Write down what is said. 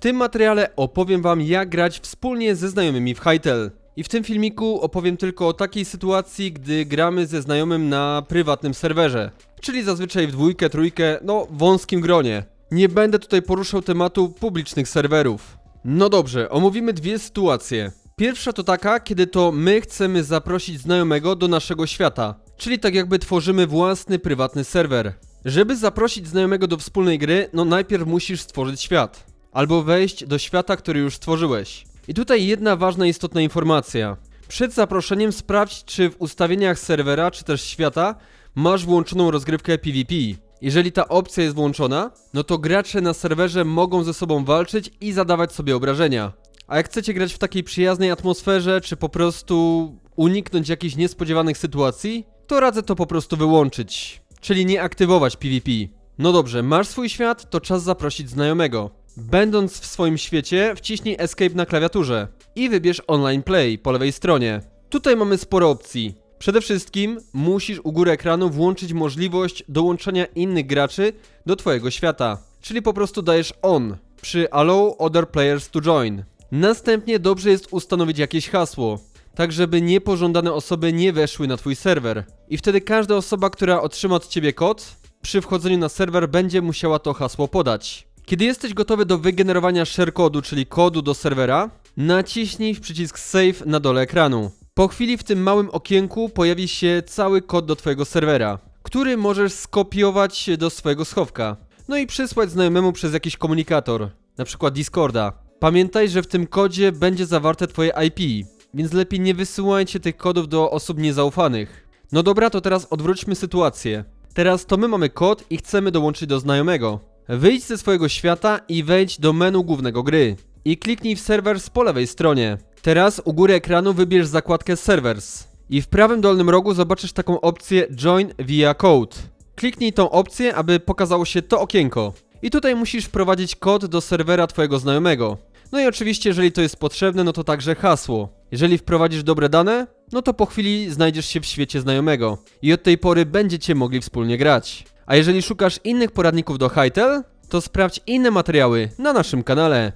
W tym materiale opowiem wam jak grać wspólnie ze znajomymi w Hytale. I w tym filmiku opowiem tylko o takiej sytuacji, gdy gramy ze znajomym na prywatnym serwerze. Czyli zazwyczaj w dwójkę, trójkę, no wąskim gronie. Nie będę tutaj poruszał tematu publicznych serwerów. No dobrze, omówimy dwie sytuacje. Pierwsza to taka, kiedy to my chcemy zaprosić znajomego do naszego świata, czyli tak jakby tworzymy własny prywatny serwer. Żeby zaprosić znajomego do wspólnej gry, no najpierw musisz stworzyć świat, albo wejść do świata, który już stworzyłeś. I tutaj jedna ważna istotna informacja. Przed zaproszeniem sprawdź, czy w ustawieniach serwera, czy też świata masz włączoną rozgrywkę PvP. Jeżeli ta opcja jest włączona, no to gracze na serwerze mogą ze sobą walczyć i zadawać sobie obrażenia. A jak chcecie grać w takiej przyjaznej atmosferze, czy po prostu uniknąć jakichś niespodziewanych sytuacji, to radzę to po prostu wyłączyć. Czyli nie aktywować PvP. No dobrze, masz swój świat, to czas zaprosić znajomego. Będąc w swoim świecie, wciśnij Escape na klawiaturze i wybierz Online Play po lewej stronie. Tutaj mamy sporo opcji. Przede wszystkim musisz u góry ekranu włączyć możliwość dołączenia innych graczy do Twojego świata. Czyli po prostu dajesz on przy Allow Other Players to Join. Następnie dobrze jest ustanowić jakieś hasło, tak żeby niepożądane osoby nie weszły na Twój serwer. I wtedy każda osoba, która otrzyma od Ciebie kod, przy wchodzeniu na serwer będzie musiała to hasło podać. Kiedy jesteś gotowy do wygenerowania share kodu, czyli kodu do serwera, naciśnij przycisk Save na dole ekranu. Po chwili w tym małym okienku pojawi się cały kod do Twojego serwera, który możesz skopiować do swojego schowka. No i przysłać znajomemu przez jakiś komunikator, na przykład Discorda. Pamiętaj, że w tym kodzie będzie zawarte Twoje IP, więc lepiej nie wysyłajcie tych kodów do osób niezaufanych. No dobra, to teraz odwróćmy sytuację. Teraz to my mamy kod i chcemy dołączyć do znajomego. Wyjdź ze swojego świata i wejdź do menu głównego gry. I kliknij w serwers po lewej stronie. Teraz u góry ekranu wybierz zakładkę Servers. I w prawym dolnym rogu zobaczysz taką opcję Join via Code. Kliknij tą opcję, aby pokazało się to okienko. I tutaj musisz wprowadzić kod do serwera twojego znajomego. No i oczywiście, jeżeli to jest potrzebne, no to także hasło. Jeżeli wprowadzisz dobre dane, no to po chwili znajdziesz się w świecie znajomego. I od tej pory będziecie mogli wspólnie grać. A jeżeli szukasz innych poradników do Hytale, to sprawdź inne materiały na naszym kanale.